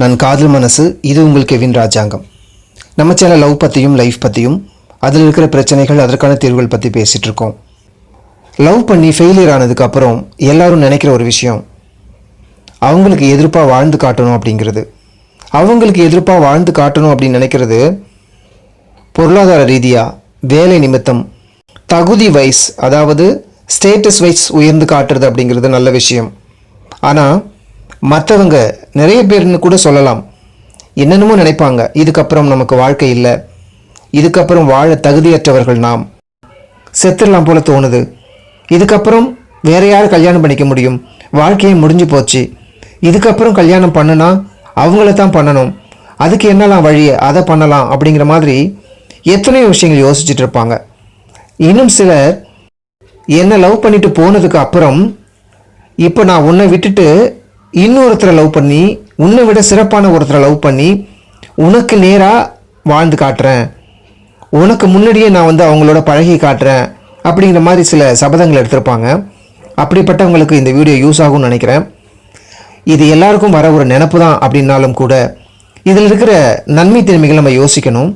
நான் காதல் மனசு இது உங்கள் கெவின் ராஜாங்கம். நம்ம சேனல் லவ் பற்றியும் லைஃப் பற்றியும் அதில் இருக்கிற பிரச்சனைகள் அதற்கான தீர்வுகள் பற்றி பேசிகிட்டு இருக்கோம். லவ் பண்ணி ஃபெயிலியர் ஆனதுக்கப்புறம் எல்லாரும் நினைக்கிற ஒரு விஷயம் அவங்களுக்கு எதிர்ப்பாக வாழ்ந்து காட்டணும் அப்படிங்கிறது. அவங்களுக்கு எதிர்ப்பாக வாழ்ந்து காட்டணும் அப்படின்னு நினைக்கிறது பொருளாதார ரீதியாக வேலை நிமித்தம் தகுதி வைஸ் அதாவது ஸ்டேட்டஸ் வைஸ் உயர்ந்து காட்டுறது அப்படிங்கிறது நல்ல விஷயம். ஆனால் மற்றவங்க நிறைய பேர்னு கூட சொல்லலாம். என்னென்னமோ நினைப்பாங்க. இதுக்கப்புறம் நமக்கு வாழ்க்கை இல்லை. இதுக்கப்புறம் வாழ தகுதியற்றவர்கள் நாம். செத்துடலாம் போல தோணுது. இதுக்கப்புறம் வேற யார் கல்யாணம் பண்ணிக்க முடியும்? வாழ்க்கையே முடிஞ்சு போச்சு. இதுக்கப்புறம் கல்யாணம் பண்ணுனா அவங்கள தான் பண்ணணும். அதுக்கு என்னலாம் வழியை அதை பண்ணலாம் அப்படிங்கிற மாதிரி எத்தனையோ விஷயங்கள் யோசிச்சுட்டு இருப்பாங்க. இன்னும் சிலர் என்னை லவ் பண்ணிட்டு போனதுக்கு அப்புறம் இப்போ நான் உன்னை விட்டுட்டு இன்னொருத்தரை லவ் பண்ணி உன்னை விட சிறப்பான ஒருத்தரை லவ் பண்ணி உனக்கு நேராக வாழ்ந்து காட்டுறேன். உனக்கு முன்னாடியே நான் வந்து அவங்களோட பழகி காட்டுறேன் அப்படிங்கிற மாதிரி சில சபதங்கள் எடுத்திருப்பாங்க. அப்படிப்பட்டவங்களுக்கு இந்த வீடியோ யூஸ் ஆகும்னு நினைக்கிறேன். இது எல்லாருக்கும் வர ஒரு நினப்பு தான் அப்படின்னாலும் கூட இதில் இருக்கிற நன்மை தன்மைகள் நம்ம யோசிக்கணும்.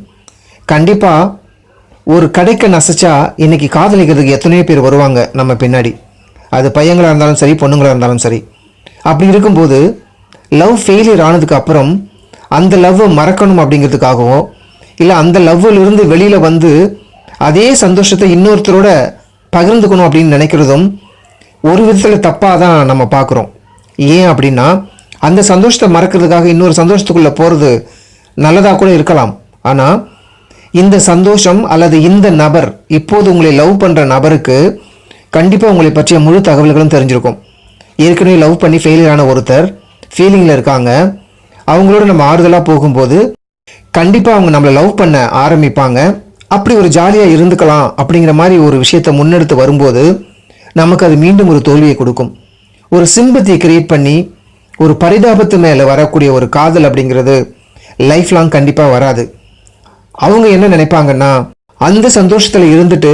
கண்டிப்பாக ஒரு கடைக்கு நசைச்சா இன்றைக்கி காதலிக்கிறதுக்கு எத்தனையோ பேர் வருவாங்க நம்ம பின்னாடி. அது பையங்களாக இருந்தாலும் சரி பொண்ணுங்களாக இருந்தாலும் சரி. அப்படி இருக்கும்போது லவ் ஃபெயிலியர் ஆனதுக்கு அப்புறம் அந்த லவ்வை மறக்கணும் அப்படிங்கிறதுக்காகவோ இல்லை அந்த லவ்வில் இருந்து வெளியில் வந்து அதே சந்தோஷத்தை இன்னொருத்தரோட பகிர்ந்துக்கணும் அப்படின்னு நினைக்கிறதும் ஒரு விதத்தில் தப்பாக தான் நம்ம பார்க்குறோம். ஏன் அப்படின்னா அந்த சந்தோஷத்தை மறக்கிறதுக்காக இன்னொரு சந்தோஷத்துக்குள்ளே போகிறது நல்லதாக கூட இருக்கலாம். ஆனால் இந்த சந்தோஷம் அல்லது இந்த நபர் இப்போது உங்களை லவ் பண்ணுற நபருக்கு கண்டிப்பாக உங்களை பற்றிய முழு தகவல்களும் தெரிஞ்சிருக்கும். ஏற்கனவே லவ் பண்ணி ஃபெயிலியர் ஆன ஒருத்தர் ஃபீலிங்கில் இருக்காங்க. அவங்களோட நம்ம ஆறுதலாக போகும்போது கண்டிப்பாக அவங்க நம்மளை லவ் பண்ண ஆரம்பிப்பாங்க. அப்படி ஒரு ஜாலியாக இருந்துக்கலாம் அப்படிங்கிற மாதிரி ஒரு விஷயத்தை முன்னெடுத்து வரும்போது நமக்கு அது மீண்டும் ஒரு தோல்வியை கொடுக்கும். ஒரு சிம்பத்தியை கிரியேட் பண்ணி ஒரு பரிதாபத்து மேலே வரக்கூடிய ஒரு காதல் அப்படிங்கிறது லைஃப் லாங் கண்டிப்பாக வராது. அவங்க என்ன நினைப்பாங்கன்னா அந்த சந்தோஷத்தில் இருந்துட்டு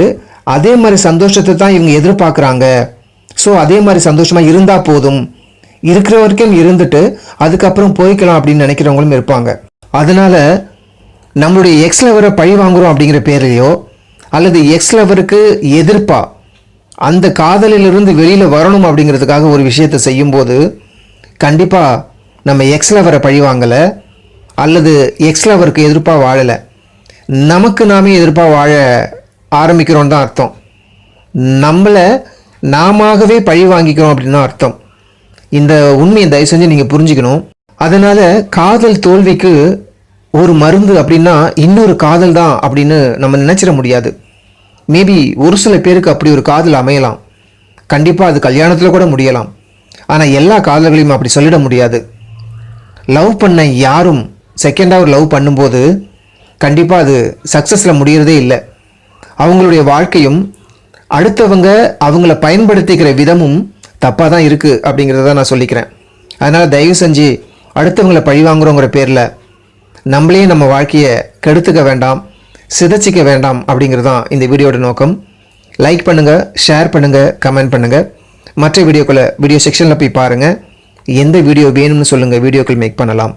அதே மாதிரி சந்தோஷத்தை தான் இவங்க எதிர்பார்க்குறாங்க. ஸோ அதே மாதிரி சந்தோஷமாக இருந்தால் போதும். இருக்கிற வரைக்கும் இருந்துட்டு அதுக்கப்புறம் போய்க்கலாம் அப்படின்னு நினைக்கிறவங்களும் இருப்பாங்க. அதனால் நம்மளுடைய எக்ஸ் லவரை பழி வாங்குறோம் அப்படிங்கிற பேர்லையோ அல்லது எக்ஸ் லவருக்கு எதிர்ப்பா அந்த காதலிலிருந்து வெளியில் வரணும் அப்படிங்கிறதுக்காக ஒரு விஷயத்தை செய்யும்போது கண்டிப்பாக நம்ம எக்ஸ் லவரை பழி வாங்கலை அல்லது எக்ஸ் லவருக்கு எதிர்ப்பாக வாழலை. நமக்கு நாமே எதிர்ப்பாக வாழ ஆரம்பிக்கிறோன்னு தான் அர்த்தம். நம்மளை நாமவே பழி வாங்கிக்கிறோம் அப்படின்னு அர்த்தம். இந்த உண்மையை தயவு செஞ்சு நீங்கள் புரிஞ்சுக்கணும். அதனால் காதல் தோல்விக்கு ஒரு மருந்து அப்படின்னா இன்னொரு காதல் தான் அப்படின்னு நம்ம நினச்சிட முடியாது. மேபி ஒரு சில பேருக்கு அப்படி ஒரு காதல் அமையலாம். கண்டிப்பாக அது கல்யாணத்தில் கூட முடியலாம். ஆனால் எல்லா காதல்களையும் அப்படி சொல்லிட முடியாது. லவ் பண்ண யாரும் செகண்டாக ஒரு லவ் பண்ணும்போது கண்டிப்பாக அது சக்ஸஸில் முடியறதே இல்லை. அவங்களுடைய வாழ்க்கையும் அடுத்தவங்க அவங்கள பயன்படுத்திக்கிற விதமும் தப்பாக தான் இருக்குது அப்படிங்கிறத நான் சொல்லிக்கிறேன். அதனால் தயவு செஞ்சு அடுத்தவங்களை பழி வாங்குறோங்கிற பேரில் நம்மளே நம்ம வாழ்க்கையை கெடுத்துக்க வேண்டாம் சிதைச்சிக்க வேண்டாம் அப்படிங்கிறது தான் இந்த வீடியோட நோக்கம். லைக் பண்ணுங்கள் ஷேர் பண்ணுங்கள் கமெண்ட் பண்ணுங்கள் மற்ற வீடியோக்களை வீடியோ செக்ஷனில் போய் பாருங்கள் எந்த வீடியோ வேணும்னு சொல்லுங்கள் வீடியோக்கள் மேக் பண்ணலாம்.